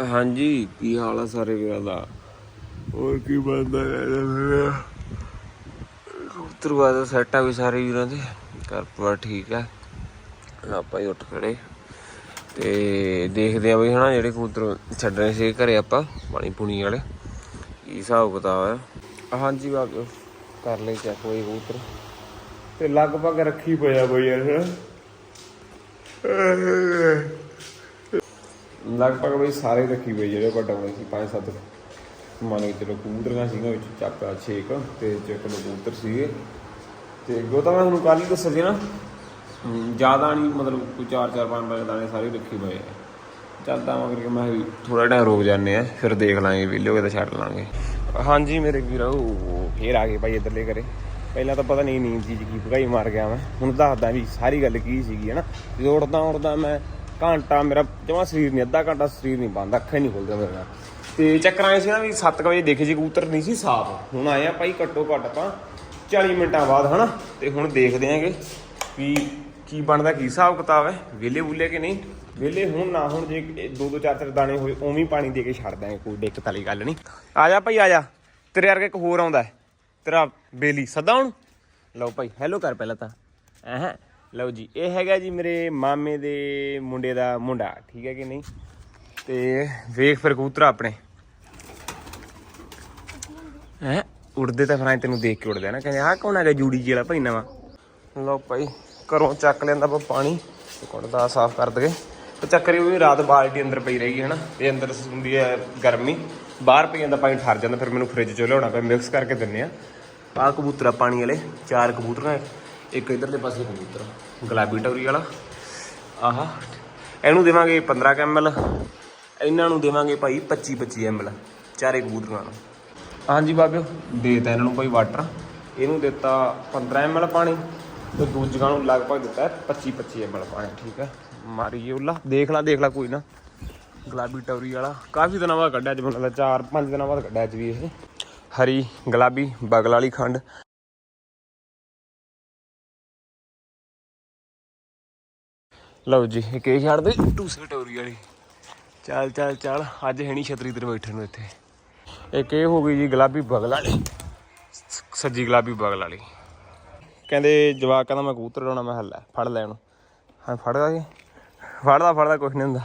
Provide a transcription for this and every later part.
ਹਾਂਜੀ ਕੀ ਹਾਲ ਆ ਸਾਰੇ ਵੀਰਾਂ ਦਾ? ਹੋਰ ਕੀ ਬੰਦਾ ਮੇਰਾ ਕਬੂਤਰ ਦਾ ਸੈੱਟ ਆ ਵੀ ਸਾਰੇ ਵੀਰਾਂ ਦੇ। ਘਰ ਪਰਿਵਾਰ ਠੀਕ ਆ। ਆਪਾਂ ਹੀ ਉੱਠ ਖੜੇ। ਤੇ ਦੇਖਦੇ ਆ ਬਈ ਹਨਾ ਜਿਹੜੇ ਕਬੂਤਰ ਛੱਡਣੇ ਸੀ ਘਰੇ ਆਪਾਂ ਪਾਣੀ ਪੂਣੀ ਵਾਲੇ। ਕੀ ਹਿਸਾਬ ਕਿਤਾਬ ਆ? ਹਾਂਜੀ ਬਾਬੇ ਕਰ ਲਈ ਚੈੱਕ ਹੋਈ ਕਬੂਤਰ। ਤੇ ਲਗਭਗ ਰੱਖੀ ਪਿਆ ਬਈ ਯਾਰ ਲਗਭਗ ਬਈ ਸਾਰੇ ਰੱਖੀ ਪਈ ਜਿਹੜੇ ਵੱਡਾਉਣੇ ਸੀ, ਪੰਜ ਸੱਤ ਮੰਨ ਕੇ ਚਲੋ ਕਬੂਤਰਾਂ ਸੀਗਾ ਵਿੱਚ ਚੱਕਾ 6 ਕ ਤੇ ਚੱਕ ਕਬੂਤਰ ਸੀਗੇ। ਤੇ ਅੱਗੋਂ ਤਾਂ ਮੈਂ ਤੁਹਾਨੂੰ ਕੱਲ ਹੀ ਦੱਸਿਆ ਸੀ ਨਾ ਜ਼ਿਆਦਾ ਨਹੀਂ ਮਤਲਬ ਕੋਈ 4 4 5 5 ਦਾਣੇ ਸਾਰੇ ਰੱਖੇ ਹੋਏ ਆ। ਚੱਲਦਾ ਮਗਰ ਕਿ ਮੈਂ ਥੋੜਾ ਟਾਈਮ ਰੁਕ ਜਾਂਦੇ ਆ ਫਿਰ ਦੇਖ ਲਾਂਗੇ ਵੀਡੀਓ ਕਿਤੇ ਛੱਡ ਲਾਂਗੇ। ਹਾਂਜੀ ਮੇਰੇ ਵੀਰੋ, ਫੇਰ ਆ ਗਏ ਭਾਈ ਇੱਧਰਲੇ ਕਰੇ ਪਹਿਲਾਂ ਤਾਂ ਪਤਾ ਨਹੀਂ ਨੀਂਦ ਜੀ ਕੀ ਭਗਾਈ ਮਾਰ ਗਿਆ ਮੈਂ। ਹੁਣ ਦੱਸਦਾ ਵੀ ਸਾਰੀ ਗੱਲ ਕੀ ਸੀਗੀ, ਹੈ ਨਾ? ਜਦੋਂ ਉੱਠਦਾ ਉੱਠਦਾ ਮੈਂ ਘੰਟਾ ਮੇਰਾ ਜਮਾ ਸਰੀਰ ਨਹੀਂ ਅੱਧਾ ਘੰਟਾ ਸਰੀਰ ਨਹੀਂ ਬੰਦ ਅੱਖਾਂ ਨਹੀਂ ਖੁੱਲਦਾ ਮੇਰੇ ਨਾਲ। ਤੇ ਚੱਕਰ ਆਏ ਸੀ ਨਾ ਵੀ 7 ਵਜੇ ਦੇਖੇ ਜੀ ਕਬੂਤਰ ਨਹੀਂ ਸੀ ਸਾਫ਼। ਹੁਣ ਆਏ ਆ ਭਾਈ ਘੱਟੋ ਘੱਟ ਆਪਾਂ 40 ਮਿੰਟਾਂ ਬਾਅਦ, ਹਨਾ? ਤੇ ਹੁਣ ਦੇਖਦੇ ਆਂਗੇ ਵੀ ਕੀ ਬਣਦਾ, ਕੀ ਹਿਸਾਬ ਕਿਤਾਬ ਹੈ ਵਿਲੇ ਬੁੱਲੇ ਕਿ ਨਹੀਂ? ਵਿਲੇ ਹੁਣ ਨਾ ਹੁਣ, ਜੇ ਦੋ ਦੋ ਚਾਰ ਚਾਰ ਦਾਣੇ ਹੋਏ, ਉਵੇਂ ਪਾਣੀ ਦੇ ਕੇ ਛੱਡ ਦਾਂਗੇ ਕੋਈ ਦਿੱਕਤ ਵਾਲੀ ਗੱਲ ਨਹੀਂ। ਆ ਜਾ ਭਾਈ, ਆ ਜਾ। ਤੇਰੇ ਵਰਗਾ ਇੱਕ ਹੋਰ ਆਉਂਦਾ ਤੇਰਾ ਬੇਲੀ। ਸਦਾ ਹੁਣ ਲਓ ਭਾਈ ਹੈਲੋ ਕਰ ਪਹਿਲਾਂ ਤਾਂ। ਐਹ ਲਓ ਜੀ, ਇਹ ਹੈਗਾ ਜੀ ਮੇਰੇ ਮਾਮੇ ਦੇ ਮੁੰਡੇ ਦਾ ਮੁੰਡਾ, ਠੀਕ ਹੈ ਕਿ ਨਹੀਂ? ਤੇ ਵੇਖ ਫਿਰ ਕਬੂਤਰ ਆਪਣੇ। ਹੈ? ਉੜਦੇ ਤਾਂ ਫਿਰ ਐਂ ਤੈਨੂੰ ਦੇਖ ਕੇ ਉੜਦੇ ਆ ਨਾ, ਕਹਿੰਦੇ, ਆਹ ਕੌਣ ਹੈਗਾ ਜੂੜੀ ਜੀ ਵਾਲਾ ਭਾਈ ਨਵਾਂ? ਲਓ ਭਾਈ, ਘਰੋਂ ਚੱਕ ਲੈਂਦਾ ਆਪਾਂ ਪਾਣੀ ਕੁੜਦਾ ਕੁੰਡਾ ਸਾਫ਼ ਕਰ ਦਗੇ ਤੇ ਚੱਕਰੀ ਉਹ ਵੀ ਰਾਤ ਬਾਲਟੀ ਅੰਦਰ ਪਈ ਰਹੀ ਹੈ ਨਾ ਇਹ ਅੰਦਰ ਹੁੰਦੀ ਹੈ ਗਰਮੀ, ਬਾਹਰ ਪਈ ਜਾਂਦਾ ਪਾਣੀ ਠਰ ਜਾਂਦਾ, ਫਿਰ ਮੈਨੂੰ ਫ੍ਰਿਜ ਚੋਂ ਲਿਆਉਣਾ ਪਿਆ ਮਿਕਸ ਕਰਕੇ ਦਿੰਨੇ ਆ। ਆਹ ਕਬੂਤਰ ਆ ਪਾਣੀ ਵਾਲੇ, ਚਾਰ ਕਬੂਤਰ ਇੱਕ ਇਧਰਲੇ ਪਾਸੇ ਕਬੂਤਰ, ਗੁਲਾਬੀ ਟੌਰੀ ਵਾਲਾ। ਆਹਾ, ਇਹਨੂੰ ਦੇਵਾਂਗੇ 15 ਐਮਐਲ ਇਹਨਾਂ ਨੂੰ ਦੇਵਾਂਗੇ ਭਾਈ 25 25 ਐਮਐਲ ਚਾਰੇ ਕਬੂਤਰਾਂ ਨੂੰ। ਹਾਂਜੀ ਬਾਬਿਓ, ਦੇਤਾ ਇਹਨਾਂ ਨੂੰ ਭਾਈ ਵਾਟਰ। ਇਹਨੂੰ ਦਿੱਤਾ 15 ਐਮਐਲ ਪਾਣੀ ਤੇ ਦੂਜਿਆਂ ਨੂੰ ਲਗਭਗ ਦਿੱਤਾ 25 25 ਐਮਐਲ ਪਾਣੀ, ਠੀਕ ਹੈ? ਮਾਰੀ ਉੱਲਾ। ਦੇਖ ਲਾ ਦੇਖ ਲਾ ਕੋਈ ਨਾ। ਗੁਲਾਬੀ ਟੌਰੀ ਵਾਲਾ। ਕਾਫੀ ਦਿਨਾਂ ਬਾਅਦ ਕੱਢਿਆ ਅੱਜ, ਮੈਨੂੰ ਲੱਗਦਾ 4 5 ਦਿਨਾਂ ਬਾਅਦ ਕੱਢਿਆ ਅੱਜ ਵੀ ਇਹ। ਹਰੀ, ਗੁਲਾਬੀ, ਬਗਲ ਵਾਲੀ ਖੰਡ। ਲਓ ਜੀ ਇੱਕ ਇਹ ਛੱਡ ਦੇ ਟੂਸੇ ਟੌਰੀ ਵਾਲੀ। ਚੱਲ ਚੱਲ ਚੱਲ ਅੱਜ ਹੈ ਨਹੀਂ ਛਤਰੀ ਤੇ ਬੈਠੇ ਨੂੰ ਇੱਥੇ। ਇੱਕ ਇਹ ਹੋ ਗਈ ਜੀ ਗੁਲਾਬੀ ਬਗਲ ਵਾਲੀ। ਸੱਜੀ ਗੁਲਾਬੀ ਬਗਲ ਵਾਲੀ। ਕਹਿੰਦੇ ਜਵਾਕ ਕਹਿੰਦਾ ਮੈਂ ਕਬੂਤਰ ਲਾਉਣਾ ਮੈਂ ਹੱਲਾ ਫੜ ਲੈ ਉਹਨੂੰ ਹਾਂ ਫੜਦਾ ਜੀ। ਫੜਦਾ ਫੜਦਾ ਕੁਛ ਨਹੀਂ ਹੁੰਦਾ।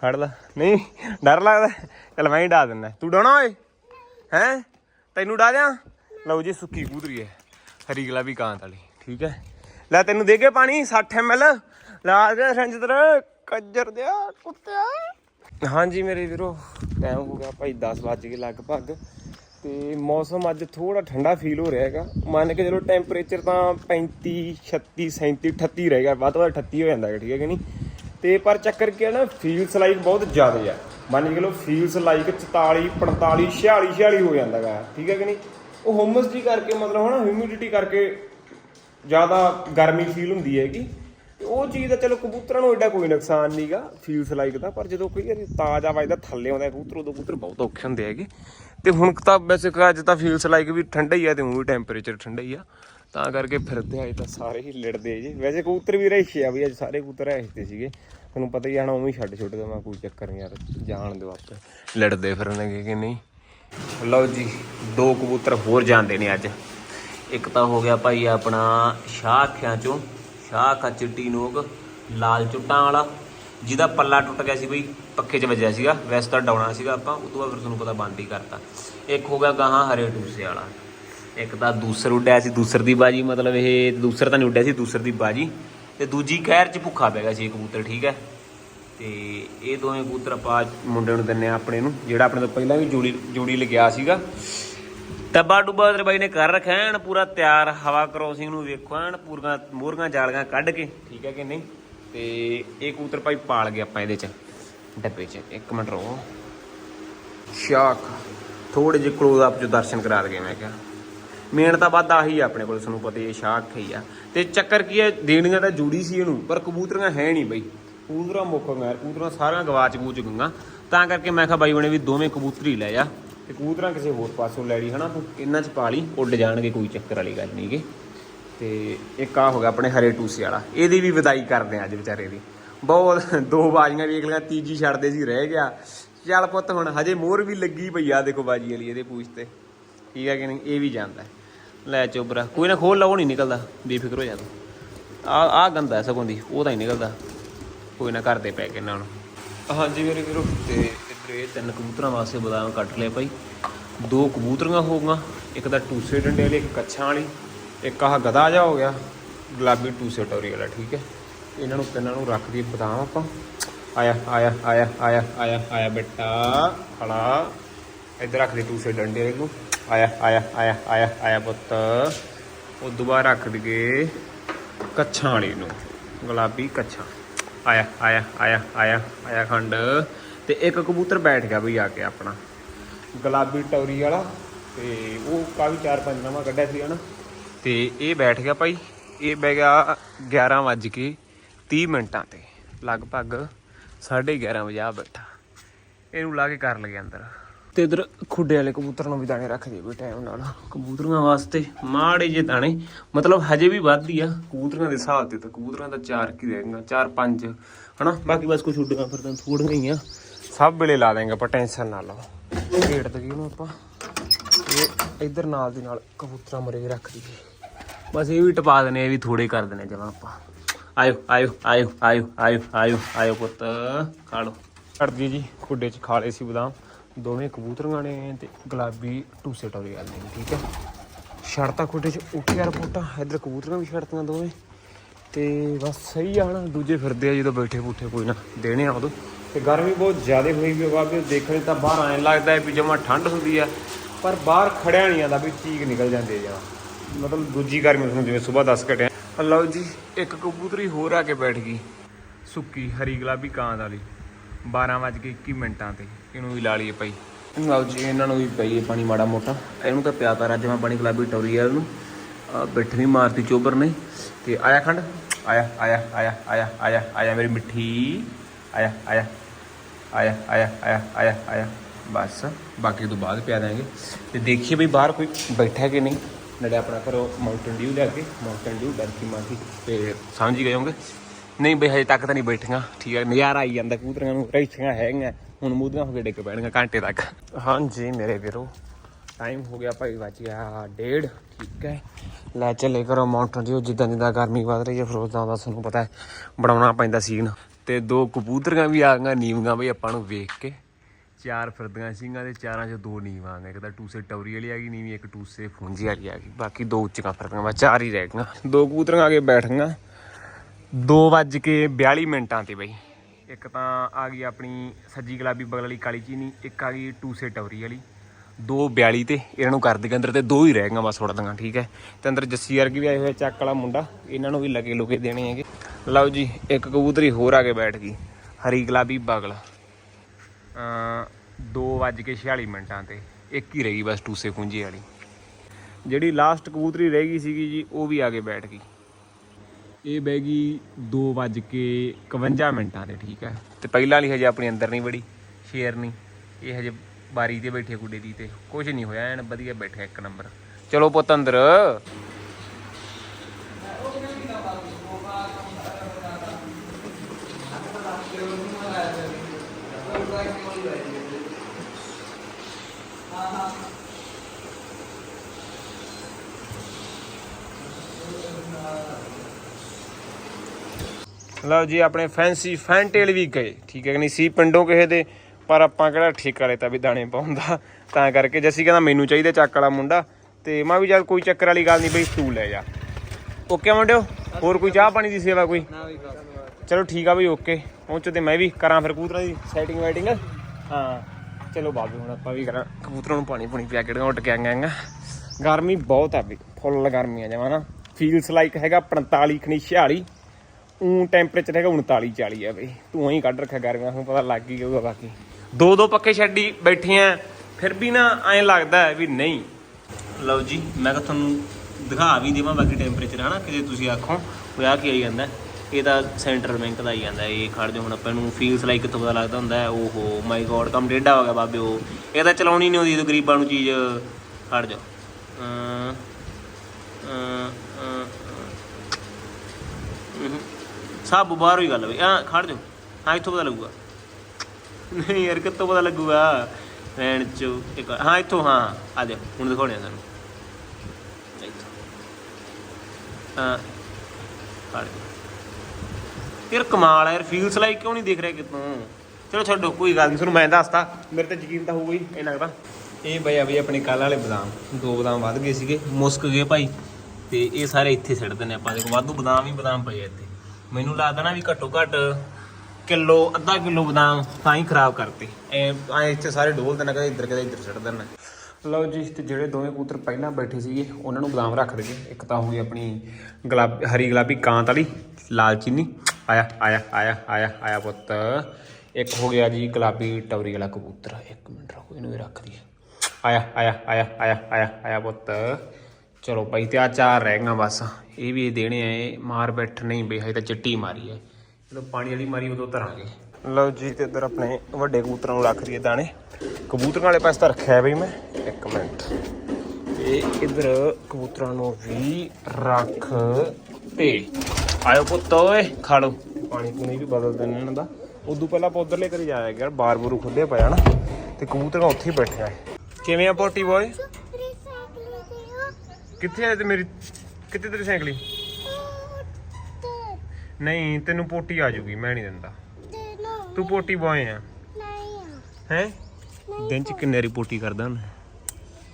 ਫੜ ਲੈ। ਨਹੀਂ ਡਰ ਲੱਗਦਾ। ਚਲ ਮੈਂ ਹੀ ਡਾ ਦਿੰਦਾ। ਤੂੰ ਡਾਉਣਾ ਓਏ। ਹੈ? ਤੈਨੂੰ ਡਾ ਦਿਆਂ? ਲਓ ਜੀ ਸੁੱਕੀ ਕਬੂਤਰੀ ਹੈ। ਹਰੀ ਗੁਲਾਬੀ ਕਾਂਤ ਵਾਲੀ। ਠੀਕ ਹੈ। ਲੈ ਤੈਨੂੰ ਦੇ ਕੇ ਪਾਣੀ 60 ml ਲਾ ਦੇ ਰੰਜਦਰ ਕੱਜਰ ਦਿਆ ਕੁੱਤਿਆ। ਹਾਂਜੀ ਮੇਰੇ ਵੀਰੋ ਟਾਈਮ ਹੋ ਗਿਆ ਭਾਈ 10 ਵੱਜ ਗਏ ਲਗਭਗ ਤੇ ਮੌਸਮ ਅੱਜ ਥੋੜਾ ਠੰਡਾ ਫੀਲ ਹੋ ਰਿਹਾ ਹੈਗਾ। ਮੰਨ ਕੇ ਚਲੋ ਟੈਂਪਰੇਚਰ ਤਾਂ 35 36 37 38 ਰਹੇਗਾ, ਵੱਧ ਤੋਂ ਵੱਧ 38 ਹੋ ਜਾਂਦਾ ਹੈ ਠੀਕ ਹੈ ਕਿ ਨਹੀਂ? ਤੇ ਪਰ ਚੱਕਰ ਕੀ ਹੈ ਨਾ ਫੀਲਸ ਲਾਈਕ ਬਹੁਤ ਜ਼ਿਆਦਾ ਆ ਮੰਨ ਕੇ ਚਲੋ ਫੀਲਸ ਲਾਈਕ 44 45 46 46 ਹੋ ਜਾਂਦਾ ਹੈਗਾ, ਠੀਕ ਹੈ ਕਿ ਨਹੀਂ? ਉਹ ਹਮਸ ਜੀ ਕਰਕੇ ਮਤਲਬ ਹਨਾ ਹਿਊਮਿਡਿਟੀ ਕਰਕੇ ਜ਼ਿਆਦਾ ਗਰਮੀ ਫੀਲ ਹੁੰਦੀ ਹੈਗੀ। ਤੇ ਉਹ ਚੀਜ਼ ਦਾ ਚਲੋ ਕਬੂਤਰਾਂ ਨੂੰ ਐਡਾ ਕੋਈ ਨੁਕਸਾਨ ਨਹੀਂਗਾ ਫੀਲਸ ਲਾਈਕ ਦਾ, ਪਰ ਜਦੋਂ ਕੋਈ ਵਾਰੀ ਤਾਜ਼ਾ ਵੱਜਦਾ ਥੱਲੇ ਆਉਂਦਾ, ਕਬੂਤਰ ਉਦੋਂ ਕਬੂਤਰ ਬਹੁਤ ਔਖੇ ਹੁੰਦੇ ਹੈਗੇ। ਤੇ ਹੁਣ ਤਾਂ ਵੈਸੇ ਅੱਜ ਤਾਂ ਫੀਲਸ ਲਾਈਕ ਵੀ ਠੰਡਾ ਹੀ ਆ ਤੇ ਉਹ ਵੀ ਟੈਂਪਰੇਚਰ ਠੰਡਾ ਹੀ ਆ। ਤਾਂ ਕਰਕੇ ਫਿਰਦੇ ਅੱਜ ਤਾਂ ਸਾਰੇ ਹੀ ਲੜਦੇ ਜੀ। ਵੈਸੇ ਕਬੂਤਰ ਵੀ ਰਹਿਸ਼ੇ ਆ ਵੀ, ਅੱਜ ਸਾਰੇ ਕਬੂਤਰ ਰਹਿਸ਼ਤੇ ਸੀਗੇ। ਤੁਹਾਨੂੰ ਪਤਾ ਹੀ ਆਣਾ ਉਵੇਂ ਹੀ ਛੱਡ ਛੁੱਟ ਦੇਵਾਂ, ਕੋਈ ਚੱਕਰ ਨਹੀਂ ਯਾਰ, ਜਾਣ ਦਿਓ ਆਪੇ। ਲੜਦੇ ਫਿਰਨਗੇ ਕਿ ਨਹੀਂ? ਲਓ ਜੀ, ਦੋ ਕਬੂਤਰ ਹੋਰ ਜਾਂਦੇ ਨੇ ਅੱਜ। ਇੱਕ ਤਾਂ ਹੋ ਗਿਆ ਭਾਈ ਆਪਣਾ ਸ਼ਾਹ ਅੱਖਾਂ ਚੋਂ। ਸ਼ਾਹ ਅੱਖਾਂ ਚਿੱਟੀ ਨੋਕ, ਲਾਲ ਚੁੱਟਾਂ ਵਾਲਾ। ਜਿਹਦਾ ਪੱਲਾ ਟੁੱਟ ਗਿਆ ਸੀ ਬਈ, ਪੱਖੇ 'ਚ ਵੱਜਿਆ ਸੀਗਾ, ਵੈਸੇ ਤਾਂ ਡਾਉਣਾ ਸੀਗਾ ਆਪਾਂ ਉਸ ਤੋਂ ਬਾਅਦ ਫਿਰ ਤੁਹਾਨੂੰ ਪਤਾ ਬੰਦ ਹੀ ਕਰਤਾ। ਇੱਕ ਹੋ ਗਿਆ ਗਾਹਾਂ ਹਰੇ ਟੂਸੇ ਵਾਲਾ। ਇੱਕ ਤਾਂ ਦੂਸਰ ਉੱਡਿਆ ਸੀ, ਦੂਸਰ ਦੀ ਬਾਜੀ, ਮਤਲਬ ਇਹ ਦੂਸਰ ਤਾਂ ਨਹੀਂ ਉੱਡਿਆ ਸੀ, ਦੂਸਰ ਦੀ ਬਾਜੀ। ਤੇ ਦੂਜੀ ਖੈਰ 'ਚ ਭੁੱਖਾ ਪੈ ਗਿਆ ਸੀ ਕਬੂਤਰ, ਠੀਕ ਹੈ? ਤੇ ਇਹ ਦੋਵੇਂ ਕਬੂਤਰ ਆਪਾਂ ਮੁੰਡੇ ਨੂੰ ਦਿੰਨੇ ਆ ਆਪਣੇ ਨੂੰ, ਜਿਹੜਾ ਆਪਣੇ ਤੋਂ ਪਹਿਲਾਂ ਵੀ ਜੋੜੀ ਜੋੜੀ ਲਗਿਆ ਸੀਗਾ। ਟੱਬਾ ਡੁੱਬਾ ਤੇਰੇ ਬਾਈ ਨੇ ਕਰ ਰੱਖਿਆ ਐਨ ਪੂਰਾ ਤਿਆਰ, ਹਵਾ ਕ੍ਰੋਸਿੰਗ ਨੂੰ ਵੇਖੋ ਐਨ, ਪੂਰੀਆਂ ਮੋਰਗਾਂ ਜਾਲੀਆਂ ਕੱਢ ਕੇ, ਠੀਕ ਹੈ ਕਿ ਨਹੀਂ? ਤੇ ਇਹ ਕਬੂਤਰ ਭਾਈ ਪਾਲ ਗਏ ਆਪਾਂ ਇਹਦੇ ਚ, ਡੱਬੇ ਚ, ਇੱਕ ਮਿੰਟ ਰੋ ਸ਼ਾਕ ਥੋੜੇ ਜਿਹੇ ਕਲੋਜ਼ ਆਪ ਚ ਦਰਸ਼ਨ ਕਰਾ ਦਗੇ ਮੈਂ ਕਿਹਾ। ਮੇਨ ਤਾਂ ਵੱਧ ਆਹੀ ਆ ਆਪਣੇ ਕੋਲ, ਤੁਹਾਨੂੰ ਪਤਾ ਹੀ ਹੈ, ਸ਼ਾਕ ਹੀ ਆ। ਤੇ ਚੱਕਰ ਕੀ ਹੈ, ਦੇਣੀਆਂ ਤਾਂ ਜੂੜੀ ਸੀ ਇਹਨੂੰ, ਪਰ ਕਬੂਤਰੀਆਂ ਹੈ ਨਹੀਂ ਬਈ। ਕਬੂਤਰਾਂ ਮੁੱਕ ਗਈਆਂ, ਕਬੂਤਰਾਂ ਸਾਰੀਆਂ ਗਵਾਚ ਗੂਚ ਗਈਆਂ। ਤਾਂ ਕਰਕੇ ਮੈਂ ਕਿਹਾ ਬਾਈ ਬਣੇ ਵੀ ਦੋਵੇਂ ਕਬੂਤਰੀ ਲੈ ਆ। ਤੇ ਕਬੂਤਰਾਂ ਕਿਸੇ ਹੋਰ ਪਾਸੋਂ ਲੈ ਲਈ, ਹਨਾ? ਤੂੰ ਇਹਨਾਂ ਚ ਪਾ ਲਈ, ਉੱਡ ਜਾਣਗੇ, ਕੋਈ ਚੱਕਰ ਵਾਲੀ ਗੱਲ ਨਹੀਂਗੀ ਤੇ ਇੱਕ ਆ ਹੋ ਗਿਆ ਆਪਣੇ ਹਰੇ ਟੂਸੇ ਵਾਲਾ। ਇਹਦੀ ਵੀ ਵਿਦਾਈ ਕਰਦੇ ਆ ਅੱਜ ਵਿਚਾਰੇ ਦੀ। ਬਹੁਤ, ਦੋ ਬਾਜ਼ੀਆਂ ਵੇਖ ਲਿਆ ਤੀਜੀ ਛੱਡਦੇ ਸੀ, ਰਹਿ ਗਿਆ। ਚੱਲ ਪੁੱਤ ਹੁਣ ਹਜੇ ਮੋਹਰ ਵੀ ਲੱਗੀ ਪਈ ਆ, ਦੇਖੋ ਬਾਜੀ ਵਾਲੀ, ਇਹਦੇ ਪੂਛ ਤੇ। ਠੀਕ ਹੈ ਕਿ ਨਹੀਂ? ਇਹ ਵੀ ਜਾਂਦਾ। ਹੈ। ਲੈ ਚੋਬਰਾ ਕੋਈ ਨਾ ਖੋਲ ਲਾ ਨਹੀਂ ਨਿਕਲਦਾ। ਬੇਫਿਕਰ ਹੋ ਜਾ ਤੂੰ। ਆ ਆ ਗੰਦਾ ਹੈ ਸਗੋਂ ਦੀ, ਉਹ ਤਾਂ ਹੀ ਨਿਕਲਦਾ। ਕੋਈ ਨਾ ਕਰਦੇ ਪੈ ਕੇ ਇਹਨਾਂ ਨੂੰ। ਹਾਂਜੀ ਮੇਰੇ ਵੀਰੋ, ਤੇ ਇੱਧਰ ਤਿੰਨ ਕਬੂਤਰਾਂ ਵਾਸਤੇ ਬਦਾਮ ਕੱਟ ਲਿਆ ਭਾਈ ਦੋ ਕਬੂਤਰੀਆਂ ਹੋਗੀਆਂ ਇੱਕ ਤਾਂ ਟੂਸੇ ਡੰਡੇ ਵਾਲੀ ਇੱਕ ਕੱਛਾਂ ਵਾਲੀ ਇੱਕ ਆਹ ਗਦਾ ਜਾ ਹੋ ਗਿਆ ਗੁਲਾਬੀ ਟੂਸੇ ਟੋਰੀ ਵਾਲਾ ਠੀਕ ਹੈ ਇਹਨਾਂ ਨੂੰ ਤਿੰਨਾਂ ਨੂੰ ਰੱਖ ਦਈਏ ਬਦਾਮ ਆਪਾਂ ਆਇਆ ਆਇਆ ਆਇਆ ਆਇਆ ਆਇਆ ਆਇਆ ਬੇਟਾ ਖੜਾ ਇੱਧਰ ਰੱਖ ਦੇ ਟੂਸੇ ਡੰਡੇ ਵਾਲੇ ਨੂੰ ਆਇਆ ਆਇਆ ਆਇਆ ਆਇਆ ਆਇਆ ਪੁੱਤ ਉਹ ਦੁਬਾਰਾ ਰੱਖ ਦਈਏ ਕੱਛਾਂ ਵਾਲੀ ਨੂੰ ਗੁਲਾਬੀ ਕੱਛਾਂ ਆਇਆ ਆਇਆ ਆਇਆ ਆਇਆ ਆਇਆ ਖੰਡ ਤੇ ਇੱਕ ਕਬੂਤਰ ਬੈਠ ਗਿਆ ਬਈ ਆ ਕੇ ਆਪਣਾ। ਗੁਲਾਬੀ ਟੌਰੀ ਵਾਲਾ ਤੇ ਉਹ ਕਾਫੀ ਚਾਰ ਪੰਜ ਨਵਾਂ ਕੱਢਿਆ ਸੀ ਹਨਾ। ਤੇ ਇਹ ਬੈਠ ਗਿਆ ਭਾਈ ਇਹ ਬਹਿ ਗਿਆ 11 ਵੱਜ ਕੇ 30 ਮਿੰਟਾਂ ਤੇ ਲਗਭਗ 11:30 ਵਜੇ ਆ ਬੈਠਾ। ਇਹਨੂੰ ਲਾ ਕੇ ਕਰ ਲਗੇ ਅੰਦਰ। ਤੇ ਇਧਰ ਖੁੱਡੇ ਵਾਲੇ ਕਬੂਤਰਾਂ ਨੂੰ ਵੀ ਦਾਣੇ ਰੱਖ ਦੇ ਵੀ ਟਾਈਮ ਨਾਲ। ਕਬੂਤਰਾਂ ਵਾਸਤੇ ਮਾੜੇ ਜੇ ਦਾਣੇ ਮਤਲਬ ਹਜੇ ਵੀ ਵੱਧਦੀ ਆ ਕਬੂਤਰਾਂ ਦੇ ਹਿਸਾਬ ਤੇ ਤਾਂ ਕਬੂਤਰਾਂ ਦਾ ਚਾਰ ਕੀ ਰਹਿ ਗਈਆਂ ਚਾਰ ਪੰਜ ਹਨਾ? ਬਾਕੀ ਬਸ ਕੁਝ ਉੱਡੀਆਂ ਫਿਰ ਤਾਂ ਥੋੜੀਆਂ ਹੀ ਆ ਸਭ ਵੇਲੇ ਲਾ ਦੇਂਗੇ ਆਪਾਂ ਟੈਨਸ਼ਨ ਨਾ ਲਓ। ਢੇੜ ਤੇ ਇਹਨੂੰ ਆਪਾਂ। ਇਹ ਇਧਰ ਨਾਲ ਦੀ ਨਾਲ ਕਬੂਤਰਾਂ ਮਰੇ ਰੱਖ ਦਈਏ। ਬਸ ਇਹ ਵੀ ਟਪਾ ਦਨੇ ਇਹ ਵੀ ਥੋੜੇ ਕਰ ਦਨੇ ਜਮਾ ਆਪਾਂ। ਆਇਓ ਆਇਓ ਆਇਓ ਆਇਓ ਆਇਓ ਆਇਓ ਆਇਓ ਪੁੱਤ ਖਾ ਲਓ। ਛੱਡ ਦਈਏ ਜੀ ਖੁੱਡੇ 'ਚ ਖਾ ਲਏ ਸੀ ਬਦਾਮ। ਦੋਵੇਂ ਕਬੂਤਰੀਆਂ ਨੇ ਤੇ ਗੁਲਾਬੀ ਟੂਸੇ ਟੋਰੇ ਵਾਲੇ ਨੇ ਠੀਕ ਹੈ? ਛੜਤਾ ਖੁੱਡੇ 'ਚ ਉੱਠ ਰਿਪੋਰਟਾਂ। ਇੱਧਰ ਕਬੂਤਰੀਆਂ ਵੀ ਛੜਤੀਆਂ ਦੋਵੇਂ। ਤੇ ਬਸ ਸਹੀ ਆ ਹਨਾ ਦੂਜੇ ਫਿਰਦੇ ਆ ਜਦੋਂ ਬੈਠੇ ਬੂਠੇ ਕੋਈ ਨਾ। ਦੇਣੇ ਆ ਉਦੋਂ। ਤੇ ਗਰਮੀ ਬਹੁਤ ਜ਼ਿਆਦਾ ਹੋਈ ਵੀ ਬਾਬੇ, ਦੇਖਣ 'ਚ ਤਾਂ ਬਾਹਰ ਐਂ ਲੱਗਦਾ ਵੀ ਜਮਾ ਠੰਡ ਹੁੰਦੀ ਆ, ਪਰ ਬਾਹਰ ਖੜਿਆ ਨਹੀਂ ਆਂਦਾ ਵੀ ਚੀਕ ਨਿਕਲ ਜਾਂਦੇ ਆ ਮਤਲਬ ਦੂਜੀ ਗਰਮੀ ਹੁਣ ਜਿਵੇਂ ਸਵੇਰ 10 ਘਟਿਆ ਲਓ ਜੀ, ਇੱਕ ਕਬੂਤਰੀ ਹੋਰ ਆ ਕੇ ਬੈਠ ਗਈ। ਸੁੱਕੀ, ਹਰੀ ਗੁਲਾਬੀ ਕਾਂ ਵਾਲੀ। 12 ਵੱਜ ਕੇ 21 ਮਿੰਟਾਂ ਤੇ, ਇਹਨੂੰ ਵੀ ਲਾ ਲਈਏ ਭਾਈ ਲਓ ਜੀ, ਇਹਨਾਂ ਨੂੰ ਵੀ ਪਈਏ ਪਾਣੀ ਮਾੜਾ ਮੋਟਾ। ਇਹਨੂੰ ਤਾਂ ਪਿਆ ਤਾ ਅੱਜ ਮੈਂ ਪਾਣੀ ਗੁਲਾਬੀ ਟੌਰੀ ਵਾਲ ਨੂੰ ਆ, ਬਿੱਠ ਨਹੀਂ ਮਾਰਦੀ ਚੋਬਰ ਨੇ। ਤੇ ਆਇਆ ਖੰਡ? ਆਇਆ ਆਇਆ ਆਇਆ ਆਇਆ ਆਇਆ ਆਇਆ, ਮੇਰੀ ਮਿੱਠੀ। ਆਇਆ ਆਇਆ। ਆਇਆ ਆਇਆ ਆਇਆ ਆਇਆ ਆਇਆ। ਬਸ, ਬਾਕੀ ਤੋਂ ਬਾਅਦ ਪਿਆ ਦਾਂਗੇ। ਤੇ ਦੇਖੀਏ ਵੀ ਬਾਹਰ ਕੋਈ ਬੈਠਾ ਕਿ ਨਹੀਂ। ਨੜੇ ਆਪਣਾ ਕਰੋ ਮਾਊਂਟਨ ਡਿਊ ਲੈ ਕੇ ਮਾਊਂਟਨ ਡਿਊ ਡਰਕੀ ਮਾਂਗੀ ਤੇ ਸਮਝ ਹੀ ਗਏ ਹੋਗੇ ਨਹੀਂ ਬਈ, ਹਜੇ ਤੱਕ ਤਾਂ ਨਹੀਂ ਬੈਠੀਆਂ। ਠੀਕ ਹੈ, ਨਜ਼ਾਰਾ ਆਈ ਜਾਂਦਾ ਕਬੂਤਰਾਂ ਨੂੰ। ਰਹੀਆਂ ਹੈਗੀਆਂ, ਹੁਣ ਮੂਧੀਆਂ ਹੋ ਕੇ ਡਿੱਗ ਪੈਣਗੀਆਂ ਘੰਟੇ ਤੱਕ। ਹਾਂਜੀ ਮੇਰੇ ਵੀਰੋ ਟਾਈਮ ਹੋ ਗਿਆ ਭਾਈ, ਵੱਜ ਗਿਆ ਡੇਢ। ਠੀਕ ਹੈ। ਲੈ ਚੱਲੇ ਕਰੋ ਮਾਊਂਟਨ ਡਿਊ ਜਿੱਦਾਂ ਜਿੱਦਾਂ ਗਰਮੀ ਵੱਧ ਰਹੀ ਹੈ ਫਿਰੋਜ਼ਾਂ ਦਾ ਤੁਹਾਨੂੰ ਪਤਾ ਹੈ, ਬਣਾਉਣਾ ਪੈਂਦਾ ਸੀਨ ਤੇ ਦੋ ਕਬੂਤਰੀਆਂ ਵੀ ਆ ਗਈਆਂ, ਨੀਵੀਆਂ ਬਈ ਆਪਾਂ ਨੂੰ ਵੇਖ ਕੇ। ਚਾਰ ਫਿਰਦੀਆਂ ਸਿੰਘਾਂ ਦੇ ਚਾਰਾਂ ਚੋਂ ਦੋ ਨੀਵਾਂ ਆ ਗਏ ਇੱਕ ਤਾਂ ਟੂਸੇ ਟੌਰੀ ਵਾਲੀ ਆ ਗਈ, ਨੀਵੀਂ, ਇੱਕ ਟੂਸੇ ਫੁੰਜੀ ਵਾਲੀ ਆ ਗਈ। ਬਾਕੀ ਦੋ ਉੱਚੀਆਂ ਫਿਰਦੀਆਂ ਬਸ ਚਾਰ ਹੀ ਰਹਿ ਗਈਆਂ। ਦੋ ਕਬੂਤਰੀਆਂ ਆ ਕੇ ਬੈਠ ਗਈਆਂ 2:42 ਮਿੰਟਾਂ ਤੇ ਬਈ। ਇੱਕ ਤਾਂ ਆ ਗਈ ਆਪਣੀ ਸੱਜੀ ਗੁਲਾਬੀ ਬਗਲ ਵਾਲੀ ਕਾਲੀ ਚੀਨੀ, ਇੱਕ ਆ ਗਈ ਟੂਸੇ ਟੌਰੀ ਵਾਲੀ। 2:42 ਤੇ ਇਹਨਾਂ ਨੂੰ ਕਰ ਦੇ ਅੰਦਰ ਤੇ ਦੋ ਹੀ ਰਹਿ ਗਈਆਂ ਬਸ ਉੜਦੀਆਂ ਠੀਕ ਹੈ? ਤੇ ਅੰਦਰ ਜੱਸੀ ਵਰਗੀ ਵੀ ਆਏ ਹੋਏ ਚੱਕ ਵਾਲਾ ਮੁੰਡਾ, ਇਹਨਾਂ ਨੂੰ ਵੀ ਲਗੇ ਲੁਕੇ ਦੇਣੇ ਹੈਗੇ। ਲਓ ਜੀ, ਇੱਕ ਕਬੂਤਰੀ ਹੋਰ ਆ ਕੇ ਬੈਠ ਗਈ, ਹਰੀ ਗੁਲਾਬੀ ਬਗਲ। ਅ 2:46 ਮਿੰਟਾਂ ਤੇ, ਇੱਕ ਹੀ ਰਹਿ ਗਈ ਬਸ ਟੂਸੇ ਖੁੰਝੇ ਵਾਲੀ। ਜਿਹੜੀ ਲਾਸਟ ਕਬੂਤਰੀ ਰਹਿ ਗਈ ਸੀਗੀ ਜੀ, ਉਹ ਵੀ ਆ ਕੇ ਬੈਠ ਗਈ। ਇਹ ਬਹਿ ਗਈ 2:51 ਮਿੰਟਾਂ ਤੇ, ਠੀਕ ਹੈ? ਤੇ ਪਹਿਲਾਂ ਵਾਲੀ ਹਜੇ ਆਪਣੀ ਅੰਦਰ ਨਹੀਂ ਵੜੀ, ਸ਼ੇਰ ਨਹੀਂ। ਇਹ ਹਜੇ ਬਾਰੀ ਤੇ ਬੈਠੇ ਕੁੜੇ ਦੀ ਤੇ ਕੁਝ ਨਹੀਂ ਹੋਇਆ, ਐਨ ਵਧੀਆ ਬੈਠਿਆ ਇੱਕ ਨੰਬਰ ਚਲੋ ਪੁੱਤ ਅੰਦਰ। ਲਓ ਜੀ, ਆਪਣੇ ਫੈਂਸੀ ਫੈਂਟੇਲ ਵੀ ਗਏ। ਠੀਕ ਹੈ ਕਿ ਨਹੀਂ? ਸੀ ਪਿੰਡੋਂ ਕਿਸੇ ਦੇ ਪਰ ਆਪਾਂ ਕਿਹੜਾ ਠੇਕਾ ਲੈਤਾ ਵੀ ਦਾਣੇ ਪਾਉਂਦਾ। ਤਾਂ ਕਰਕੇ ਜੱਸੀ ਕਹਿੰਦਾ ਮੈਨੂੰ ਚਾਹੀਦਾ ਚੱਕ ਵਾਲਾ ਮੁੰਡਾ। ਤੇ ਮੈਂ ਵੀ ਚੱਲ ਕੋਈ ਚੱਕਰ ਵਾਲੀ ਗੱਲ ਨਹੀਂ ਬਈ ਤੂੰ ਲੈ ਜਾ। ਓਕੇ ਮੁੰਡਿਓ? ਹੋਰ ਕੋਈ ਚਾਹ ਪਾਣੀ ਦੀ ਸੇਵਾ ਕੋਈ? ਚਲੋ ਠੀਕ ਆ ਬਈ ਓਕੇ ਪਹੁੰਚੋ ਤੇ ਮੈਂ ਵੀ ਕਰਾਂ ਫਿਰ ਕਬੂਤਰਾਂ ਦੀ ਸੈਟਿੰਗ ਵੈਟਿੰਗ ਹਾਂ। ਚਲੋ ਬਾਬੂ ਹੁਣ ਆਪਾਂ ਵੀ ਕਰਾਂ। ਕਬੂਤਰਾਂ ਨੂੰ ਪਾਣੀ ਪੂਣੀ ਪਿਆ ਕੇ ਉੱਟ ਕੇ ਆਂਗਾ ਗਰਮੀ ਬਹੁਤ ਆ ਬਈ ਫੁੱਲ ਗਰਮੀ ਆ ਜਮਾ ਨਾ। ਫੀਲਸ ਲਾਈਕ ਹੈਗਾ 45 ਖਣੀ 46 ਉਂ ਟੈਂਪਰੇਚਰ ਹੈਗਾ 39 40 ਆ ਬਈ। ਤੂੰ ਹੀ ਕੱਢ ਰੱਖਿਆ ਗਰਮੀਆਂ ਨੂੰ ਪਤਾ ਲੱਗ ਹੀ ਜਾਊਗਾ ਬਾਕੀ। ਦੋ ਦੋ ਪੱਕੇ ਛੱਡੀ ਬੈਠੇ ਆ ਫਿਰ ਵੀ ਨਾ ਐਂ ਲੱਗਦਾ ਹੈ ਵੀ ਨਹੀਂ ਲਓ ਜੀ ਮੈਂ ਕਿਹਾ ਤੁਹਾਨੂੰ ਦਿਖਾ ਵੀ ਦੇਵਾਂ ਬਾਕੀ ਟੈਂਪਰੇਚਰ ਹਨਾ ਕਿਤੇ ਤੁਸੀਂ ਆਖੋ ਉਹ ਆ ਕੀ ਆਈ ਜਾਂਦਾ ਇਹਦਾ ਸੈਂਟਰਲ ਬੈਂਕ ਦਾ ਆਈ ਜਾਂਦਾ ਇਹ ਖੜ ਜਾ ਹੁਣ ਆਪਾਂ ਨੂੰ ਫੀਲਸ ਲਾਈਕ ਕਿੱਥੋਂ ਪਤਾ ਲੱਗਦਾ ਹੁੰਦਾ ਹੈ ਓਹੋ ਮਾਈ ਗੋਡ ਕੰਮ ਡੇਢਾ ਹੋ ਗਿਆ ਬਾਬੇ ਉਹ ਇਹ ਤਾਂ ਚਲਾਉਣੀ ਨਹੀਂ ਆਉਂਦੀ ਤੇ ਗਰੀਬਾਂ ਨੂੰ ਚੀਜ਼ ਖੜ ਜਾ। ਸਭ ਬਾਹਰੋਂ ਹੀ ਗੱਲ ਬਈ ਆ ਖੜ ਜਾ ਹਾਂ ਇੱਥੋਂ ਪਤਾ ਲੱਗੂਗਾ ਨਹੀਂ ਯਾਰ, ਕਿੱਥੋਂ ਪਤਾ ਲੱਗੂਗਾ? ਐਣ ਚ ਇੱਕ ਹਾਂ, ਇੱਥੋਂ, ਹਾਂ। ਆ ਜਾ, ਹੁਣ ਦਿਖਾਉਣੇ ਆ ਸਾਨੂੰ ਹਾਂ। ਫੜ। ਯਾਰ, ਕਮਾਲ ਹੈ ਯਾਰ ਫੀਲਸ ਲਾਈਕ ਕਿਉਂ ਨਹੀਂ ਦਿਖ ਰਿਹਾ ਕਿਤੋਂ? ਚਲੋ ਛੱਡੋ, ਕੋਈ ਗੱਲ ਨਹੀਂ, ਤੁਹਾਨੂੰ ਮੈਂ ਦੱਸਤਾ। ਮੇਰੇ ਤੇ ਯਕੀਨ ਤਾਂ ਹੋਊਗਾ ਹੀ, ਇਹ ਲੱਗਦਾ। ਇਹ ਬਈ ਆ ਬਈ, ਆਪਣੇ ਕੱਲ ਵਾਲੇ ਬਦਾਮ। ਦੋ ਬਦਾਮ ਵੱਧ ਗਏ ਸੀਗੇ, ਮੁਸਕ ਗਏ ਭਾਈ। ਤੇ ਇਹ ਸਾਰੇ ਇੱਥੇ ਸਿੱਟ ਦਿੰਨੇ ਆਪਾਂ। ਦੇਖੋ, ਵਾਧੂ ਬਦਾਮ ਹੀ ਬਦਾਮ ਪਏ ਇੱਥੇ। ਮੈਨੂੰ ਲੱਗਦਾ ਨਾ ਵੀ ਘੱਟੋ ਘੱਟ ਕਿਲੋ ਅੱਧਾ ਕਿਲੋ ਬਦਾਮ ਤਾਂ ਹੀ ਖਰਾਬ ਕਰਤੇ। ਐ ਐ ਇੱਥੇ ਸਾਰੇ ਡੋਲ ਦੇਣਾ ਕਦੇ ਇੱਧਰ ਕਦੇ ਇੱਧਰ ਸਿੱਟ ਦੇਣਾ। ਲਓ ਜੀ ਤੇ ਜਿਹੜੇ ਦੋਵੇਂ ਕਬੂਤਰ ਪਹਿਲਾਂ ਬੈਠੇ ਸੀਗੇ ਉਹਨਾਂ ਨੂੰ ਬਦਾਮ ਰੱਖ ਦਈਏ। ਇੱਕ ਤਾਂ ਹੋਈ ਆਪਣੀ ਗੁਲਾਬ ਹਰੀ ਗੁਲਾਬੀ ਕਾਂਤ ਵਾਲੀ ਲਾਲ ਚੀਨੀ। ਆਇਆ ਆਇਆ ਆਇਆ ਆਇਆ ਆਇਆ ਪੁੱਤ। ਇੱਕ ਹੋ ਗਿਆ ਜੀ ਗੁਲਾਬੀ ਟਵਰੀ ਵਾਲਾ ਕਬੂਤਰ। ਇੱਕ ਮਿੰਟ ਰੁਕੋ ਇਹਨੂੰ ਵੀ ਰੱਖ ਦਈਏ। ਆਇਆ ਆਇਆ ਆਇਆ ਆਇਆ ਆਇਆ ਆਇਆ ਪੁੱਤ। ਚਲੋ ਭਾਈ ਤੇ ਆ ਚਾਰ ਰਹਿ ਗਈਆਂ ਬਸ। ਇਹ ਵੀ ਦੇਣੇ ਆ ਇਹ ਮਾਰ ਬੈਠ ਨਹੀਂ ਬਈ ਹਜੇ ਤਾਂ ਚਿੱਟੀ ਮਾਰੀ ਹੈ। ਜਦੋਂ ਪਾਣੀ ਵਾਲੀ ਮਾਰੀ ਉਦੋਂ ਧਰਾਂਗੇ। ਲਓ ਜੀ ਤੇ ਇੱਧਰ ਆਪਣੇ ਵੱਡੇ ਕਬੂਤਰਾਂ ਨੂੰ ਰੱਖ ਦਈਏ ਦਾਣੇ। ਕਬੂਤਰਾਂ ਵਾਲੇ ਪਾਸੇ ਤਾਂ ਰੱਖਿਆ ਬਈ ਮੈਂ। ਇੱਕ ਮਿੰਟ। ਤੇ ਇੱਧਰ ਕਬੂਤਰਾਂ ਨੂੰ ਵੀ ਰੱਖ ਤੇ ਆਇਓ ਪੁੱਤ ਓਏ ਖਾ ਲਓ। ਪਾਣੀ ਪੂਣੀ ਵੀ ਬਦਲ ਦੇਣਾ ਇਹਨਾਂ ਦਾ। ਉਦੋਂ ਪਹਿਲਾਂ ਆਪਾਂ ਉਧਰਲੇ ਕਰੀ ਜਾਇਆ ਯਾਰ ਬਾਰ ਬੂਰੂ ਖੁੱਲੇ ਪਿਆ ਨਾ। ਤੇ ਕਬੂਤਰਾਂ ਉੱਥੇ ਹੀ ਬੈਠਿਆ ਹੈ ਕਿਵੇਂ ਆ ਪੋਟੀ ਬੋਏ? ਕਿੱਥੇ ਆ ਤੇ ਮੇਰੀ ਕਿੱਥੇ ਤੇਰੀ ਸਾਈਕਲੀ ਤੇ ਨਹੀਂ ਤੈਨੂੰ ਪੋਟੀ ਆ ਜੂਗੀ ਮੈਂ ਨਹੀਂ ਦਿੰਦਾ। ਤੇ ਨੋ ਤੂੰ ਪੋਟੀ ਬੋਏ ਆ। ਨਹੀਂ ਆ। ਹੈ? ਦਿਨ ਚ ਕਿੰਨੇ ਰੀ ਪੋਟੀ ਕਰਦਾ ਹੁੰਦਾ?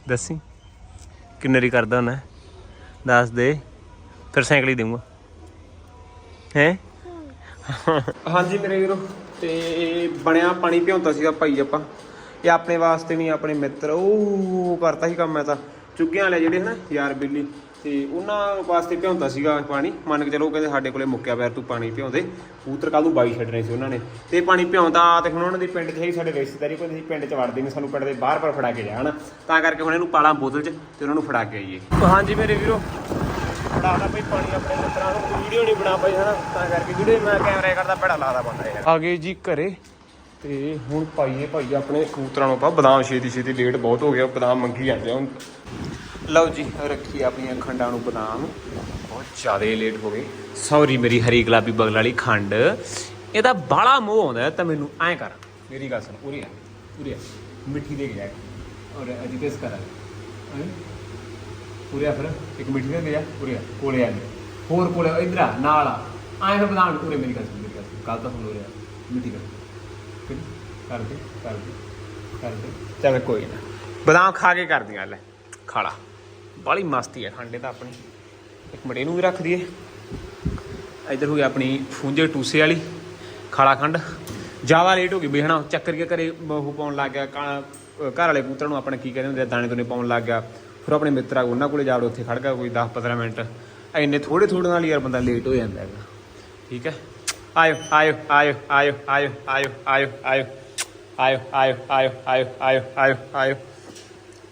ਦੱਸੀ। ਕਿੰਨੇ ਰੀ ਕਰਦਾ ਹੁੰਦਾ? ਦੱਸ ਦੇ। ਫਿਰ ਸਾਈਕਲ ਹੀ ਦੇਊਂਗਾ। ਹੈ? ਹਾਂਜੀ ਮੇਰੇ ਵੀਰੋ ਤੇ ਬਣਿਆ ਪਾਣੀ ਭਿਉਂਤਾ ਸੀਗਾ ਭਾਈ ਆਪਾਂ। ਇਹ ਆਪਣੇ ਵਾਸਤੇ ਨਹੀਂ ਆਪਣੇ ਮਿੱਤਰ। ਉਹ ਕਰਤਾ ਸੀ ਕੰਮ ਮੈਂ ਤਾਂ। ਚੁੱਗਿਆਂ ਵਾਲੇ ਜਿਹੜੇ ਹਨਾ ਯਾਰ ਬਿੱਲੀ। ਤੇ ਉਹਨਾਂ ਵਾਸਤੇ ਭਿਉਂਤਾ ਸੀਗਾ ਪਾਣੀ। ਮੰਨ ਕੇ ਚਲੋ ਕਹਿੰਦੇ ਸਾਡੇ ਕੋਲੇ ਮੁੱਕਿਆ ਪਿਆ ਤੂੰ ਪਾਣੀ ਭਿਉਂਦੇ ਕਬੂਤਰ ਕੱਲ ਨੂੰ ਬਾਈ ਛੱਡਣੇ ਸੀ ਉਹਨਾਂ ਨੇ। ਤੇ ਪਾਣੀ ਭਿਉਂਦਾ ਤੇ ਹੁਣ ਉਹਨਾਂ ਦੀ ਪਿੰਡ 'ਚ ਹੈ ਸਾਡੇ ਰਿਸ਼ਤੇਦਾਰੀ ਕੋਈ ਨਹੀਂ ਪਿੰਡ 'ਚ ਵੜਦੇ ਨਹੀਂ ਸਾਨੂੰ ਪਿੰਡ ਦੇ ਬਾਹਰ ਬਾਹਰ ਫੜਾ ਕੇ ਜਾਣ ਤਾਂ ਕਰਕੇ ਹੁਣ ਇਹਨੂੰ ਪਾਲਾਂ ਬੋਤਲ 'ਚ ਤੇ ਉਹਨਾਂ ਨੂੰ ਫੜਾ ਕੇ ਆਈਏ। ਹਾਂਜੀ ਮੇਰੇ ਵੀਰੋ। ਫੜਾਦਾ ਭਈ ਪਾਣੀ ਆਪਣੇ ਮਿੱਤਰਾਂ ਨੂੰ ਵੀਡੀਓ ਨਹੀਂ ਬਣਾ ਪਾਈ ਹਨਾ। ਤਾਂ ਕਰਕੇ ਵੀਡੀਓ ਮੈਂ ਕੈਮਰਾ ਕਰਦਾ ਬੜਾ ਲਾਦਾ ਬੰਦਾ ਯਾਰ। ਆ ਗਏ ਜੀ ਘਰੇ ਤੇ ਹੁਣ ਪਾਈਏ ਭਾਈ ਆਪਣੇ ਕਬੂਤਰਾਂ ਨੂੰ ਆਪਾਂ। ਬਦਾਮ ਛੇਤੀ ਛੇਤੀ ਲੇਟ ਬਹੁਤ ਹੋ ਗਿਆ ਬਦਾਮ ਮੰਗੀ ਜਾਂਦੇ ਹੁਣ। ਲਓ ਜੀ, ਰੱਖੀ ਆਪਣੀਆਂ ਖੰਡਾਂ ਨੂੰ ਬਦਾਮ। ਬਹੁਤ ਜ਼ਿਆਦਾ ਲੇਟ ਹੋ ਗਏ। ਸੌਰੀ ਮੇਰੀ ਹਰੀ ਗੁਲਾਬੀ ਬਗਲ ਵਾਲੀ ਖੰਡ। ਇਹਦਾ ਬਾਲਾ ਮੋਹ ਆਉਂਦਾ ਤਾਂ ਮੈਨੂੰ ਐਂ ਕਰ। ਮੇਰੀ ਗੱਲ ਸੁਣ, ਉਰੇ ਆ ਉਰੇ ਆ। ਮਿੱਠੀ ਦੇ ਗਿਆ ਔਰ ਅਜਿਤੇਸ ਕਰਾ ਉਰੇ ਆ ਫਿਰ, ਇੱਕ ਮਿੱਠੀ ਦੇ ਗਿਆ ਉਰੇ ਆ, ਕੋਲੇ ਆ ਗਿਆ ਹੋਰ ਕੋਲੇ, ਇਧਰ ਆ, ਨਾਲ ਆ। ਆਏ ਫਿਰ ਬਦਾਮ ਉਰੇ, ਮੇਰੀ ਗੱਲ ਸੁਣ, ਮੇਰੀ ਗੱਲ ਸੁਣ। ਗੱਲ ਤਾਂ ਹੁਣ ਉਰੇ ਆ। ਮਿੱਠੀ ਕਰ। ਕਰ ਕਰ ਦੇ ਕਰ ਦੇ ਕਰ ਦੇ। ਚੱਲ ਕੋਈ ਨਾ। ਬਦਾਮ ਖਾ ਕੇ ਕਰਦੀਆਂ, ਲੈ ਖਾਲਾ ਬਾਲੀ ਮਸਤੀ ਹੈ ਖੰਡੇ ਤਾਂ ਆਪਣੀ ਇੱਕ ਮਿੰਟ ਨੂੰ ਵੀ ਰੱਖ ਦਈਏ ਇੱਧਰ ਹੋ ਗਈ ਆਪਣੀ ਫੁੰਜੇ ਟੂਸੇ ਵਾਲੀ ਖਾਲਾ ਖੰਡ ਜ਼ਿਆਦਾ ਲੇਟ ਹੋ ਗਈ ਬਈ ਹਨਾ ਚੱਕਰ ਕੇ ਘਰੇ ਉਹ ਪਾਉਣ ਲੱਗ ਗਿਆ ਘਰ ਵਾਲੇ ਕਬੂਤਰਾਂ ਨੂੰ ਆਪਣੇ ਕੀ ਕਹਿੰਦੇ ਹੁੰਦੇ ਆ, ਦਾਣੇ ਦੁਨੇ ਪਾਉਣ ਲੱਗ ਗਿਆ ਫਿਰ ਆਪਣੇ ਮਿੱਤਰਾਂ ਕੋਲ ਉਹਨਾਂ ਕੋਲੇ ਜਾ ਉੱਥੇ ਖੜ ਗਿਆ ਕੋਈ 10 15 ਮਿੰਟ ਇੰਨੇ ਥੋੜੇ ਥੋੜੇ ਨਾਲ ਹੀ ਯਾਰ ਬੰਦਾ ਲੇਟ ਹੋ ਜਾਂਦਾ ਹੈਗਾ ਠੀਕ ਹੈ ਆਇਓ ਆਇਓ ਆਇਓ ਆਇਓ ਆਇਓ ਆਇਓ ਆਇਓ ਆਇਓ ਆਇਓ ਆਇਓ ਆਇਓ ਆਇਓ ਆਇਓ ਆਇਓ ਆਇਓ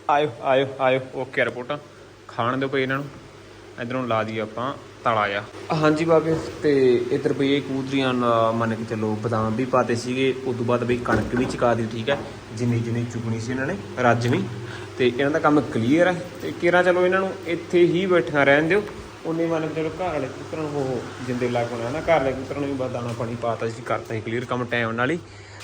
ਆਇਓ ਆਇਓ ਆਇਓ ਓਕੇ ਰਿਪੋਰਟਾਂ ਖਾਣ ਦਿਓ ਪਈ ਇਹਨਾਂ ਨੂੰ। ਇਧਰੋਂ ਲਾ ਦਈਏ ਆਪਾਂ ਤਲਾ ਜਾ ਹਾਂਜੀ ਬਾਬੇ, ਤੇ ਇਧਰ ਬਈ ਇਹ ਕੂਦਰੀਆਂ ਮੰਨ ਕੇ ਚੱਲੋ ਬਦਾਮ ਵੀ ਪਾਤੇ ਸੀਗੇ ਉਸ ਤੋਂ ਬਾਅਦ ਬਈ ਕਣਕ ਵੀ ਚਕਾ ਦਿੱਤੀ, ਠੀਕ ਹੈ। ਜਿੰਨੀ ਜਿੰਨੀ ਚੁਗਣੀ ਸੀ ਇਹਨਾਂ ਨੇ ਰਾਜਵੀਂ ਤੇ ਇਹਨਾਂ ਦਾ ਕੰਮ ਕਲੀਅਰ ਹੈ। ਤੇ ਕਿਹੜਾ ਚਲੋ ਇਹਨਾਂ ਨੂੰ, ਇੱਥੇ ਹੀ ਬੈਠਾ ਰਹਿਣ ਦਿਓ। ਉਹਨੇ ਮੰਨ ਕੇ ਚਲੋ ਘਰ ਵਾਲੇ ਕਬੂਤਰਾਂ ਨੂੰ ਉਹ ਜਿੰਦੇ ਲੱਗ ਹੋਣਾ ਨਾ, ਘਰ ਵਾਲੇ ਕਬੂਤਰਾਂ ਨੂੰ ਵੀ ਬਸ ਦਾਣਾ ਪਾਣੀ ਪਾਤਾ ਸੀ ਕਰਤਾ ਸੀ ਕਲੀਅਰ ਕੰਮ ਟਾਈਮ ਨਾਲ ਹੀ।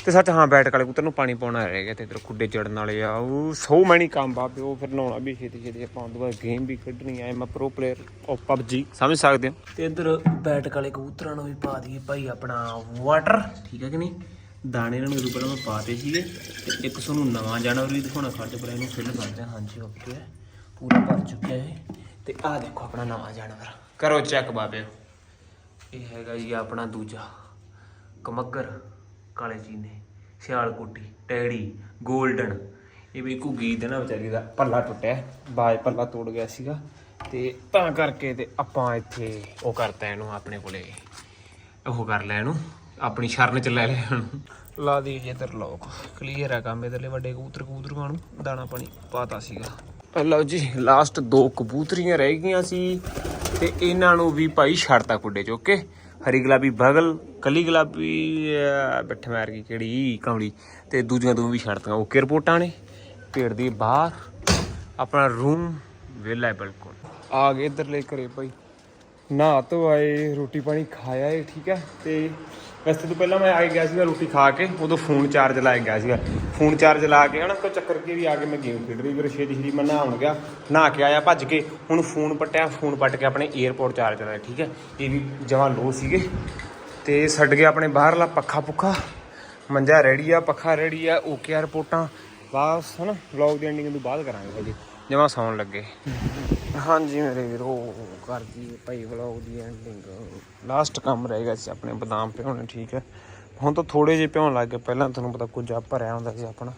ਤੇ ਸੱਚ ਹਾਂ ਬੈਟ ਵਾਲੇ ਕਬੂਤਰ ਨੂੰ ਪਾਣੀ ਪਾਉਣਾ ਰਹਿ ਗਿਆ ਤੇ ਇਧਰ ਖੁੱਡੇ ਚੜਨ ਵਾਲੇ ਆ, ਉਹ ਸੌ ਮੈਣੀ ਕੰਮ ਬਾਬੇ ਉਹ ਫਿਰ ਨਹਾਉਣਾ ਵੀ ਛੇਤੀ ਛੇਤੀ ਆਪਾਂ ਉਹਦੇ ਬਾਅਦ ਗੇਮ ਵੀ ਖੇਡਣੀ ਆ ਮੈਂ ਪ੍ਰੋ ਪਲੇਅਰ ਆਫ ਪਬਜੀ ਸਮਝ ਸਕਦੇ ਹੋ? ਤੇ ਇਧਰ ਬੈਠ ਵਾਲੇ ਕਬੂਤਰਾਂ ਨੂੰ ਵੀ ਪਾ ਦਈਏ ਭਾਈ ਆਪਣਾ ਵਾਟਰ ਠੀਕ ਹੈ ਕਿ ਨਹੀਂ? ਦਾਣੇ ਇਹਨਾਂ ਨੂੰ ਉਦੋਂ ਪਹਿਲਾਂ ਮੈਂ ਪਾਤੇ ਸੀਗੇ, ਤੇ ਇੱਕ ਤੁਹਾਨੂੰ ਨਵਾਂ ਜਾਨਵਰ ਵੀ ਦਿਖਾਉਣਾ ਖੜਦੇ ਪਰ ਇਹਨੂੰ ਫਿਲ ਕਰਦੇ ਹਾਂ ਹਾਂਜੀ ਓਕੇ ਪੂਰਾ ਭਰ ਚੁੱਕਿਆ ਇਹ। ਤੇ ਆਹ ਦੇਖੋ ਆਪਣਾ ਨਵਾਂ ਜਾਨਵਰ। ਕਰੋ ਚੈੱਕ ਬਾਬੇ। ਇਹ ਹੈਗਾ ਜੀ ਆਪਣਾ ਦੂਜਾ। ਕਮੱਗਰ, ਕਾਲੇ ਚੀਨੇ ਸਿਆਲ ਕੋਟੀ ਟੈੜੀ 골ਡਨ ਇਹ ਵੀ ਘੁੱਗੀ ਦੇ ਨਾ ਵਿਚਾਰੀ ਦਾ। ਪੱਲਾ ਟੁੱਟਿਆ, ਬਾਜ ਪੱਲਾ ਤੋੜ ਗਿਆ ਸੀਗਾ। ਤੇ ਤਾਂ ਕਰਕੇ ਤੇ ਆਪਾਂ ਇੱਥੇ ਉਹ ਕਰਤਾ ਇਹਨੂੰ ਆਪਣੇ ਕੋਲੇ। ਉਹ ਕਰ ਲੈ ਇਹਨੂੰ। ਆਪਣੀ ਸ਼ਰਨ ਚ ਲੈ ਲਿਆ ਇਹਨੂੰ। ਲਾ ਦੀ ਜੇ ਤਰ ਲੋਕ। ਕਲੀਅਰ ਹੈ ਕੰਮ ਇਹਦੇ ਲਈ ਵੱਡੇ ਕਬੂਤਰ, ਕਬੂਤਰਾਂ ਨੂੰ ਦਾਣਾ ਪਾਣੀ ਪਾਤਾ ਸੀਗਾ। ਲਓ ਜੀ ਲਾਸਟ ਦੋ ਕਬੂਤਰੀਆਂ ਰਹਿ ਗਈਆਂ ਸੀ ਤੇ ਇਹਨਾਂ ਨੂੰ ਵੀ ਭਾਈ ਛੱਡਤਾ ਕੁੱਡੇ ਚ ਓਕੇ ਹਰੀ ਗੁਲਾਬੀ ਬਗਲ ਕਲੀ ਗੁਲਾਬੀ ਅਹ, ਬੱਠੇ ਮਾਰ ਗਈ ਕਿਹੜੀ ਕਮਲੀ ਤੇ ਦੂਜੀਆਂ ਦੋ ਵੀ ਛੱਡਤੀਆਂ। ਓਕੇ ਰਿਪੋਰਟਾਂ ਨੇ। ਪੇੜ ਦੀ ਬਾਹਰ। ਆਪਣਾ ਰੂਮ ਵਿਹਲਾ ਹੈ ਬਿਲਕੁਲ। ਆ ਗਏ ਇਧਰਲੇ ਘਰੇ ਭਾਈ। ਨਹਾ ਧੋ ਆਏ ਰੋਟੀ ਪਾਣੀ ਖਾਇਆ ਏ ਠੀਕ ਹੈ। ਤੇ ਵੈਸੇ ਤੋਂ ਪਹਿਲਾਂ ਮੈਂ ਆ ਕੇ ਗਿਆ ਸੀਗਾ ਰੋਟੀ ਖਾ ਕੇ, ਉਦੋਂ ਫੋਨ ਚਾਰਜ ਲਾਇਆ ਗਿਆ ਸੀਗਾ। ਫੋਨ ਚਾਰਜ ਲਾ ਕੇ ਹਨਾ, ਕੋਈ ਚੱਕਰ ਕੇ ਵੀ ਆ ਕੇ ਮੈਂ ਗੇਮ ਖੇਡ ਰਹੀ, ਫਿਰ ਛੇਤੀ ਛੇਤੀ ਮੈਂ ਨਹਾਉਣ ਗਿਆ, ਨਹਾ ਕੇ ਆਇਆ, ਭੱਜ ਕੇ, ਹੁਣ ਫੋਨ ਪੱਟਿਆ, ਫੋਨ ਪੱਟ ਕੇ ਆਪਣੇ 에어ਪੋਰਟ ਚਾਰਜ ਲਾਇਆ, ਠੀਕ ਹੈ। ਇਹ ਵੀ ਜਮਾਂ ਲੋ ਸੀਗੇ। ਤੇ ਛੱਡ ਗਿਆ ਆਪਣੇ ਬਾਹਰਲਾ ਪੱਖਾ ਪੁੱਖਾ, ਮੰਜਾ ਰੈਡੀ ਆ, ਪੱਖਾ ਰੈਡੀ ਆ ਓਕੇ ਆ ਰਿਪੋਰਟਾਂ, ਬਸ ਹਨਾ ਵਲੌਗ ਦੀ ਐਂਡਿੰਗ ਤੋਂ ਬਾਅਦ ਕਰਾਂਗੇ ਹਜੇ। ਜਮਾਂ ਸੌਣ ਲੱਗੇ। ਹਾਂਜੀ ਮੇਰੇ ਵੀਰੋ ਕਰ ਦੀ ਭਾਈ ਵਲੌਗ ਦੀ ਐਂਡਿੰਗ ਲਾਸਟ ਕੰਮ ਰਹੇਗਾ ਸੀ ਆਪਣੇ ਬਦਾਮ ਭਿਉਣੇ ਠੀਕ ਹੈ। ਹੁਣ ਤਾਂ ਥੋੜੇ ਜਿਹੇ ਭਿਉਣ ਲੱਗ ਗਏ, ਪਹਿਲਾਂ ਤੁਹਾਨੂੰ ਪਤਾ ਕੁਝ ਆ ਭਰਿਆ ਹੁੰਦਾ ਸੀ ਆਪਣਾ।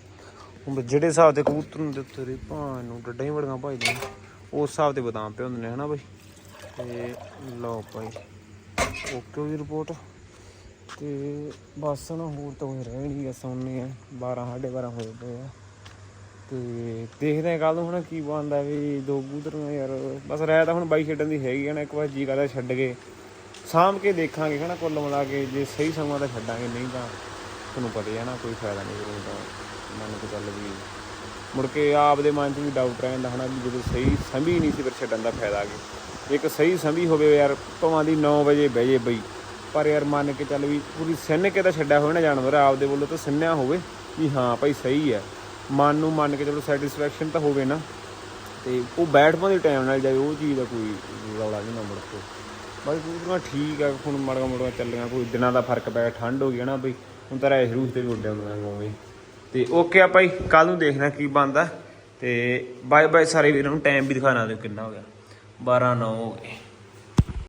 ਹੁਣ ਜਿਹੜੇ ਹਿਸਾਬ ਦੇ ਕਬੂਤਰ ਨੂੰ ਦਿੱਤੇ ਰੇ ਭਾਂ ਨੂੰ ਡੱਡਾਂ ਹੀ ਵੜੀਆਂ ਭਾਈ ਭਾਈਆਂ ਉਸ ਹਿਸਾਬ ਦੇ ਬਦਾਮ ਭਿਉਂਦੇ ਨੇ ਹਨਾ ਬਈ? ਤੇ ਲਓ ਭਾਈ, ਓਕੇ ਦੀ ਰਿਪੋਰਟ ਤੇ ਬਸ ਨਾ ਹੋਰ ਤਾਂ ਕੋਈ ਰਹਿ ਨਹੀਂ ਗਿਆ ਸੌਣੇ ਆ। 12 12:30 ਹੋਏ ਪਏ ਆ। ਤੇ ਦੇਖਦੇ ਆ ਕੱਲ ਨੂੰ ਹੁਣ ਕੀ ਬਣਦਾ ਵੀ ਦੋ ਕਬੂਤਰੀਆਂ ਯਾਰ, ਬਸ ਰਹਿ ਤਾਂ ਹੁਣ ਬਾਈ ਛੱਡਣ ਦੀ ਹੈਗੀ ਆ ਨਾ, ਇੱਕ ਵਾਰ ਜੀ ਕਰਦਾ ਛੱਡ ਕੇ। ਸਾਂਭ ਕੇ ਦੇਖਾਂਗੇ ਹਨਾ, ਕੁੱਲ ਮਿਲਾ ਕੇ, ਜੇ ਸਹੀ ਸਮਾਂ ਤਾਂ ਛੱਡਾਂਗੇ, ਨਹੀਂ ਤਾਂ ਤੁਹਾਨੂੰ ਪਤਾ ਹੀ ਆ ਨਾ, ਕੋਈ ਫਾਇਦਾ ਨਹੀਂ ਫਿਰ ਉਹਦਾ। ਮੰਨ ਕੇ ਚੱਲ ਵੀ ਮੁੜ ਕੇ ਆਪ ਦੇ ਮਨ 'ਚ ਵੀ ਡਾਊਟ ਰਹਿੰਦਾ ਹਨਾ, ਵੀ ਜਦੋਂ ਸਹੀ ਸੰਭੀ ਨਹੀਂ ਸੀ, ਫਿਰ ਛੱਡਣ ਦਾ ਫਾਇਦਾ ਕੀ? ਇੱਕ ਸਹੀ ਸੰਭੀ ਹੋਵੇ ਯਾਰ, ਭਾਵਾਂ ਦੀ 9 ਵਜੇ ਬਹਿ ਜੇ ਬਈ, ਪਰ ਯਾਰ ਮੰਨ ਕੇ ਚੱਲ ਵੀ ਪੂਰੀ ਸਿੰਨ ਕੇ ਤਾਂ ਛੱਡਿਆ ਹੋਵੇ ਨਾ ਜਾਨਵਰ, ਆਪਦੇ ਵੱਲੋਂ ਤਾਂ ਸਿੰਨਿਆ ਹੋਵੇ, ਵੀ ਹਾਂ ਭਾਈ ਸਹੀ ਹੈ। ਮਨ ਨੂੰ ਮੰਨ ਕੇ ਚਲੋ ਸੈਟੀਸਫੈਕਸ਼ਨ ਤਾਂ ਹੋਵੇ ਨਾ, ਤੇ ਉਹ ਬੈਠ ਪਾਉਂਦੇ ਟਾਈਮ ਨਾਲ ਜਾਵੇ ਉਹ ਚੀਜ਼ ਦਾ ਕੋਈ ਰੌਲਾ ਨਹੀਂ ਨਾ ਮੁੜ ਕੇ। ਬਸ ਕਬੂਤਰਾਂ ਠੀਕ ਆ, ਹੁਣ ਮਾੜਾ ਮੋੜਾ ਚੱਲੀਆਂ, ਕੋਈ ਦਿਨਾਂ ਦਾ ਫ਼ਰਕ ਪੈ ਗਿਆ, ਠੰਡ ਹੋ ਗਈ ਹੈ ਨਾ ਬਈ, ਹੁਣ ਤਾਂ ਰਹਿ ਰੂਸ ਤੇ ਵੀ ਉੱਡਿਆ ਹੁੰਦਾ ਉਵੇਂ। ਤੇ ਓਕੇ ਆ ਭਾਈ ਕੱਲ ਨੂੰ ਦੇਖਣਾ ਕੀ ਬਣਦਾ। ਤੇ ਬਾਏ ਬਾਏ ਸਾਰੇ ਵੀਰਾਂ ਨੂੰ ਟਾਈਮ ਵੀ ਦਿਖਾਣਾ ਦਿਓ ਕਿੰਨਾ ਹੋ ਗਿਆ। 12 9 ਹੋ ਗਏ।